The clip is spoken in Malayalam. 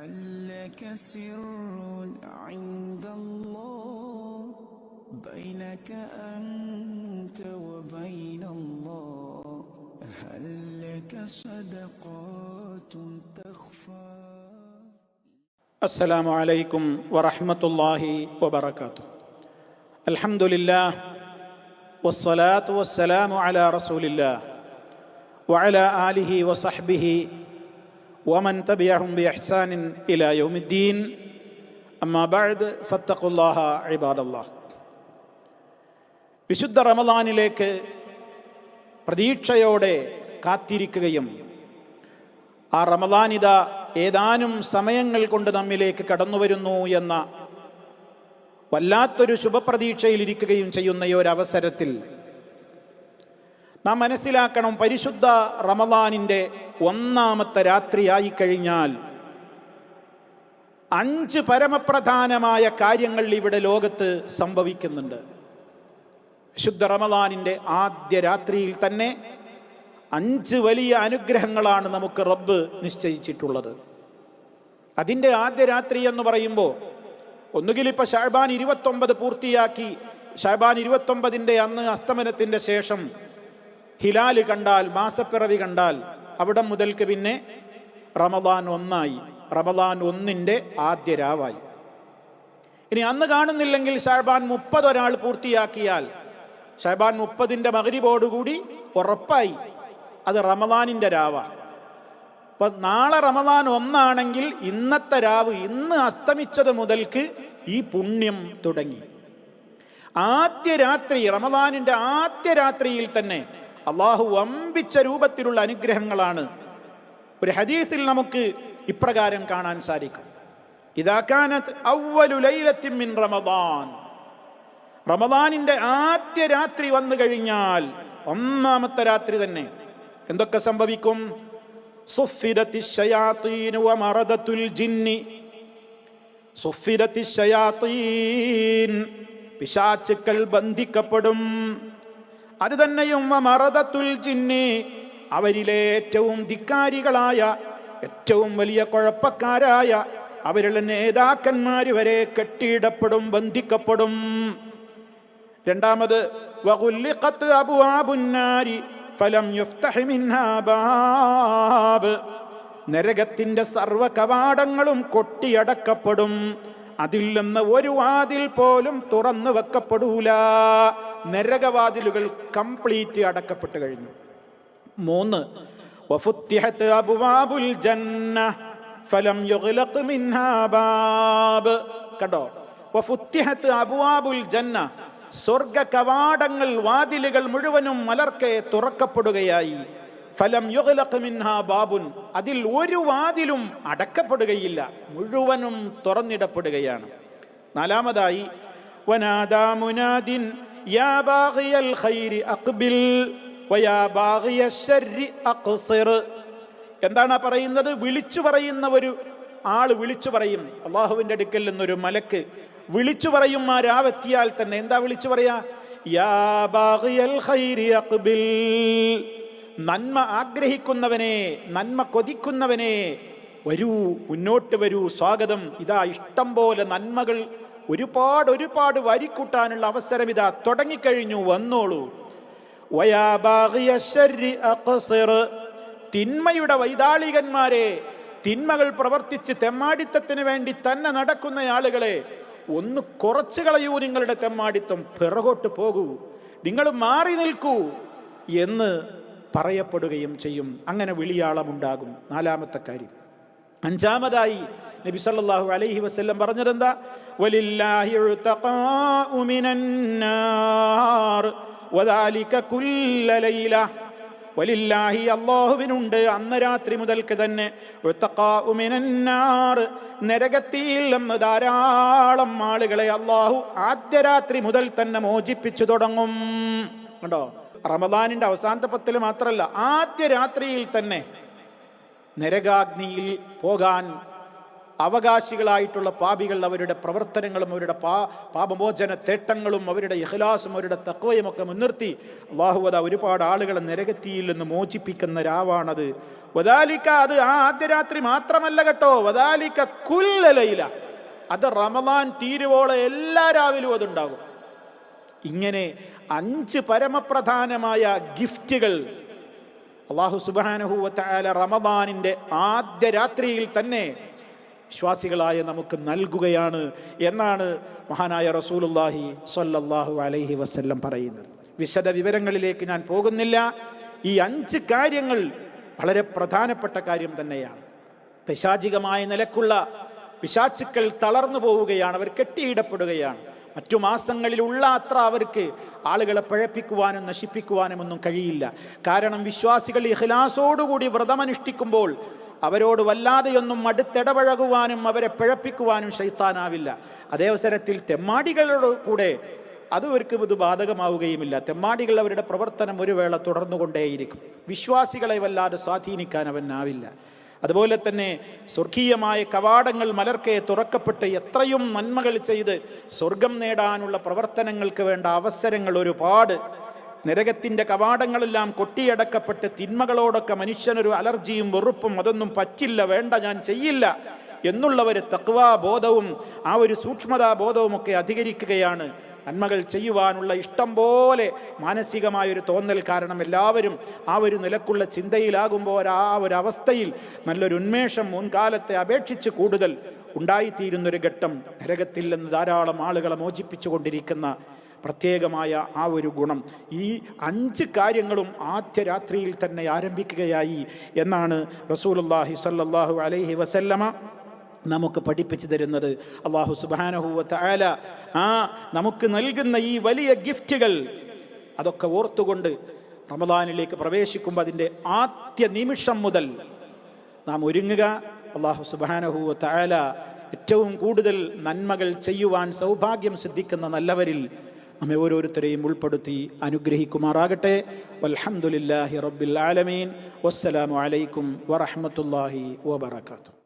هل لك سر عند الله بينك أنت وبين الله. هل لك صدقات تخفى؟ السلام عليكم ورحمة الله وبركاته. الحمد لله والصلاة والسلام على رسول الله وعلى آله وصحبه ومن تبعهم بإحسان إلى يوم الدين أما بعد فاتقوا الله عباد الله വിശുദ്ധ റമദാനിലേക്ക് പ്രതീക്ഷയോടെ കാത്തിരിക്കുകയും ആ റമദാനിത ഏതാനും സമയങ്ങൾ കൊണ്ട് നമ്മിലേക്ക് കടന്നു വരുന്നു എന്ന വല്ലാത്തൊരു ശുഭപ്രതീക്ഷയിലിരിക്കുകയും ചെയ്യുന്ന ഈ ഒരു അവസരത്തിൽ നാം മനസ്സിലാക്കണം പരിശുദ്ധ റമദാനിന്റെ ഒന്നാമത്തെ രാത്രിയായി കഴിഞ്ഞാൽ അഞ്ച് പരമപ്രധാനമായ കാര്യങ്ങൾ ഇവിടെ ലോകത്ത് സംഭവിക്കുന്നുണ്ട്. ശുദ്ധ റമദാനിന്റെ ആദ്യ രാത്രിയിൽ തന്നെ അഞ്ച് വലിയ അനുഗ്രഹങ്ങളാണ് നമുക്ക് റബ്ബ് നിശ്ചയിച്ചിട്ടുള്ളത്. അതിന്റെ ആദ്യ രാത്രി എന്ന് പറയുമ്പോൾ ഒന്നുകിൽ ഇപ്പോൾ ഷാബാൻ ഇരുപത്തൊമ്പത് പൂർത്തിയാക്കി ഷാബാൻ ഇരുപത്തൊമ്പതിന്റെ അന്ന് അസ്തമനത്തിന്റെ ശേഷം ഹിലാൽ കണ്ടാൽ മാസപ്പിറവി കണ്ടാൽ അവിടെ മുതൽക്ക് പിന്നെ റമദാൻ ഒന്നായി. റമദാൻ ഒന്നിന്റെ ആദ്യ രാവായി. ഇനി അന്ന് കാണുന്നില്ലെങ്കിൽ ഷാബാൻ മുപ്പത് ഒരാൾ പൂർത്തിയാക്കിയാൽ ഷാബാൻ മുപ്പതിന്റെ മകരിബോടുകൂടി ഉറപ്പായി അത് റമദാനിന്റെ രാവാ. അപ്പം നാളെ റമദാൻ ഒന്നാണെങ്കിൽ ഇന്നത്തെ രാവ് ഇന്ന് അസ്തമിച്ചത് മുതൽക്ക് ഈ പുണ്യം തുടങ്ങി. ആദ്യ രാത്രി റമദാനിന്റെ ആദ്യ രാത്രിയിൽ തന്നെ അള്ളാഹു വമ്പിച്ച രൂപത്തിലുള്ള അനുഗ്രഹങ്ങളാണ്. ഒരു ഹദീസിൽ നമുക്ക് ഇപ്രകാരം കാണാൻ സാധിക്കും. ഇതാക്കാനത്ത് അവലു ലൈലത്തിൻ മിൻ റമദാൻ. റമദാനിന്റെ ആദ്യ രാത്രി വന്നു കഴിഞ്ഞാൽ ഒന്നാമത്തെ രാത്രി തന്നെ. എന്തൊക്കെ സംഭവിക്കും? പിശാച്ചുക്കൾ ബന്ധിക്കപ്പെടും. അത് തന്നെയും വമറദത്തുൽ ചിന്നി അവരിലെ ഏറ്റവും ധിക്കാരികളായ ഏറ്റവും വലിയ കുഴപ്പക്കാരായ അവരുടെ നേതാക്കന്മാർ വരെ കെട്ടിയിടപ്പെടും ബന്ധിക്കപ്പെടും. രണ്ടാമത് നരകത്തിന്റെ സർവ കവാടങ്ങളും കൊട്ടിയടക്കപ്പെടും. അതിൽ നിന്ന് ഒരു വാതിൽ പോലും തുറന്നു വെക്കപ്പെടൂല. നരകവാതിലുകൾ കംപ്ലീറ്റ് അടക്കപ്പെട്ട് കഴിഞ്ഞു. മൂന്ന് കണ്ടോ? സ്വർഗ കവാടങ്ങൾ വാതിലുകൾ മുഴുവനും മലർക്കെ തുറക്കപ്പെടുകയായി. ഫലം മിൻഹാ ബാബുൻ. അതിൽ ഒരു വാതിലും അടക്കപ്പെടുകയില്ല. മുഴുവനും തുറന്നിടപ്പെടുകയാണ്. നാലാമതായി എന്താണ് പറയുന്നത്? വിളിച്ചു പറയുന്ന ഒരു ആൾ വിളിച്ചു പറയും. അള്ളാഹുവിന്റെ അടുക്കൽ നിന്നൊരു മലക്ക് വിളിച്ചു പറയും ആ രാവെത്തിയാൽ തന്നെ. എന്താ വിളിച്ചു പറയാ? യാ ബാഗിയൽ ഖൈരി അഖ്ബിൽ. നന്മ ആഗ്രഹിക്കുന്നവനെ നന്മ കൊതിക്കുന്നവനെ വരൂ മുന്നോട്ട് വരൂ സ്വാഗതം. ഇതാ ഇഷ്ടം പോലെ നന്മകൾ ഒരുപാട് ഒരുപാട് വരിക്കൂട്ടാനുള്ള അവസരം ഇതാ തുടങ്ങിക്കഴിഞ്ഞു വന്നോളൂ. തിന്മയുടെ വൈതാളികന്മാരെ തിന്മകൾ പ്രവർത്തിച്ച് തെമ്മാടിത്തത്തിന് വേണ്ടി തന്നെ നടക്കുന്ന ആളുകളെ ഒന്ന് കുറച്ചു കളയൂ നിങ്ങളുടെ തെമ്മാടിത്തം. പിറകോട്ട് പോകൂ. നിങ്ങൾ മാറി നിൽക്കൂ എന്ന് പറയപ്പെടുകയും ചെയ്യും. അങ്ങനെ വിളിയാളമുണ്ടാകും. നാലാമത്തെ കാര്യം. അഞ്ചാമതായി നബി സല്ലല്ലാഹു അലൈഹി വസല്ലം പറഞ്ഞതെന്താ? വലില്ലാഹി കുല്ല ലൈല. അള്ളാഹുവിനുണ്ട് അന്ന് രാത്രി മുതൽക്ക് തന്നെ. നരകത്തിയിൽ നിന്ന് ധാരാളം ആളുകളെ അള്ളാഹു ആദ്യ രാത്രി മുതൽ തന്നെ മോചിപ്പിച്ചു തുടങ്ങും. കണ്ടോ? റമദാനിന്റെ അവസാനത്തെ പത്തിൽ മാത്രമല്ല ആദ്യ രാത്രിയിൽ തന്നെ നരകാഗ്നിയിൽ പോകാൻ അവകാശികളായിട്ടുള്ള പാപികൾ അവരുടെ പ്രവർത്തനങ്ങളും അവരുടെ പാ പാപമോചന തേട്ടങ്ങളും അവരുടെ ഇഹ്ലാസും അവരുടെ തക്വയും ഒക്കെ മുൻനിർത്തി അള്ളാഹുവത ഒരുപാട് ആളുകളെ നരകത്തിയിൽ നിന്ന് മോചിപ്പിക്കുന്ന രാവാണത്. വദാലിക്ക അത് ആ ആദ്യ രാത്രി മാത്രമല്ല കേട്ടോ. വദാലിക്ക കുല്ലലയില അത് റമദാൻ തീരുവോളം എല്ലാ രാവിലും അതുണ്ടാകും. ഇങ്ങനെ അഞ്ച് പരമപ്രധാനമായ ഗിഫ്റ്റുകൾ അള്ളാഹു സുബാനഹുല റമദാനിന്റെ ആദ്യ രാത്രിയിൽ തന്നെ വിശ്വാസികളായ നമുക്ക് നൽകുകയാണ് എന്നാണ് മഹാനായ റസൂലുല്ലാഹി സൊല്ലാഹു അലൈഹി വസ്ല്ലം പറയുന്നത്. വിശദ വിവരങ്ങളിലേക്ക് ഞാൻ പോകുന്നില്ല. ഈ അഞ്ച് കാര്യങ്ങൾ വളരെ പ്രധാനപ്പെട്ട കാര്യം തന്നെയാണ്. പൈശാചികമായ നിലക്കുള്ള പിശാച്ചുക്കൾ തളർന്നു പോവുകയാണ്. അവർ കെട്ടിയിടപ്പെടുകയാണ്. മറ്റു മാസങ്ങളിലുള്ള അത്ര അവർക്ക് ആളുകളെ പഴപ്പിക്കുവാനും നശിപ്പിക്കുവാനും ഒന്നും കഴിയില്ല. കാരണം വിശ്വാസികൾ ഇഹ്ലാസോടുകൂടി വ്രതമനുഷ്ഠിക്കുമ്പോൾ അവരോട് വല്ലാതെയൊന്നും അടുത്തിടപഴകുവാനും അവരെ പിഴപ്പിക്കുവാനും ശൈത്താനാവില്ല. അതേ അവസരത്തിൽ തെമ്മാടികളോട് കൂടെ അത് അവർക്ക് ഇത് ബാധകമാവുകയുമില്ല. തെമ്മാടികൾ അവരുടെ പ്രവർത്തനം ഒരു വേള തുടർന്നുകൊണ്ടേയിരിക്കും. വിശ്വാസികളെ വല്ലാതെ സ്വാധീനിക്കാൻ അവനാവില്ല അതുപോലെ തന്നെ സ്വർഗീയമായ കവാടങ്ങൾ മലർക്കെ തുറക്കപ്പെട്ട് എത്രയും നന്മകൾ ചെയ്ത് സ്വർഗം നേടാനുള്ള പ്രവർത്തനങ്ങൾക്ക് വേണ്ട അവസരങ്ങൾ ഒരുപാട്. നരകത്തിന്റെ കവാടങ്ങളെല്ലാം കൊട്ടിയടക്കപ്പെട്ട് തിന്മകളോടൊക്കെ മനുഷ്യനൊരു അലർജിയും വെറുപ്പും അതൊന്നും പറ്റില്ല വേണ്ട ഞാൻ ചെയ്യില്ല എന്നുള്ളവർ തക്വാ ബോധവും ആ ഒരു സൂക്ഷ്മതാ ബോധവും ഒക്കെ അധികരിക്കുകയാണ്. നന്മകൾ ചെയ്യുവാനുള്ള ഇഷ്ടം പോലെ മാനസികമായൊരു തോന്നൽ കാരണം എല്ലാവരും ആ ഒരു നിലക്കുള്ള ചിന്തയിലാകുമ്പോൾ ആ ഒരു അവസ്ഥയിൽ നല്ലൊരു ഉന്മേഷം മുൻകാലത്തെ അപേക്ഷിച്ച് കൂടുതൽ ഉണ്ടായിത്തീരുന്നൊരു ഘട്ടം നരകത്തിൽ നിന്ന് ധാരാളം ആളുകളെ മോചിപ്പിച്ചുകൊണ്ടിരിക്കുന്ന പ്രത്യേകമായ ആ ഒരു ഗുണം. ഈ അഞ്ച് കാര്യങ്ങളും ആദ്യ രാത്രിയിൽ തന്നെ ആരംഭിക്കുകയായി എന്നാണ് റസൂലുല്ലാഹി സല്ലാഹു അലൈഹി വസല്ലമ നമുക്ക് പഠിപ്പിച്ചു തരുന്നത്. അള്ളാഹു സുബാനഹുവത്ത് ആല ആ നമുക്ക് നൽകുന്ന ഈ വലിയ ഗിഫ്റ്റുകൾ. അതൊക്കെ ഓർത്തുകൊണ്ട് റമദാനിലേക്ക് പ്രവേശിക്കുമ്പോൾ അതിന്റെ ആദ്യ നിമിഷം മുതൽ നാം ഒരുങ്ങുക. അള്ളാഹു സുബാനഹുവത്ത് ആല ഏറ്റവും കൂടുതൽ നന്മകൾ ചെയ്യുവാൻ സൗഭാഗ്യം സിദ്ധിക്കുന്ന നല്ലവരിൽ നമ്മെ ഓരോരുത്തരെയും ഉൾപ്പെടുത്തി അനുഗ്രഹിക്കുമാറാകട്ടെ. അലഹമുല്ലാഹി റബ്ബിൽ ആലമീൻ. വസ്സലാമു അലൈക്കും വറഹ്മത്തുള്ളാഹി വബറകാതുഹു.